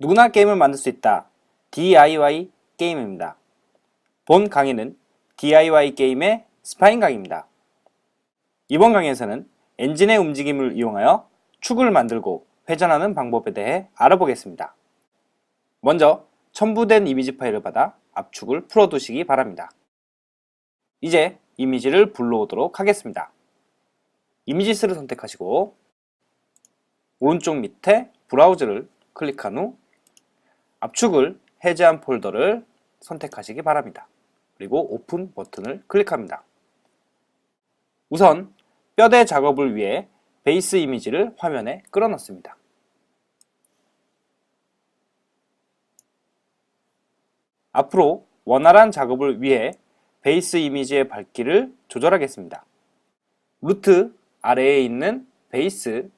누구나 게임을 만들 수 있다. DIY 게임입니다. 본 강의는 DIY 게임의 스파인 강의입니다. 이번 강의에서는 엔진의 움직임을 이용하여 축을 만들고 회전하는 방법에 대해 알아보겠습니다. 먼저 첨부된 이미지 파일을 받아 압축을 풀어두시기 바랍니다. 이제 이미지를 불러오도록 하겠습니다. 이미지스를 선택하시고 오른쪽 밑에 브라우저를 클릭한 후 압축을 해제한 폴더를 선택하시기 바랍니다. 그리고 오픈 버튼을 클릭합니다. 우선 뼈대 작업을 위해 베이스 이미지를 화면에 끌어넣습니다. 앞으로 원활한 작업을 위해 베이스 이미지의 밝기를 조절하겠습니다. 루트 아래에 있는 베이스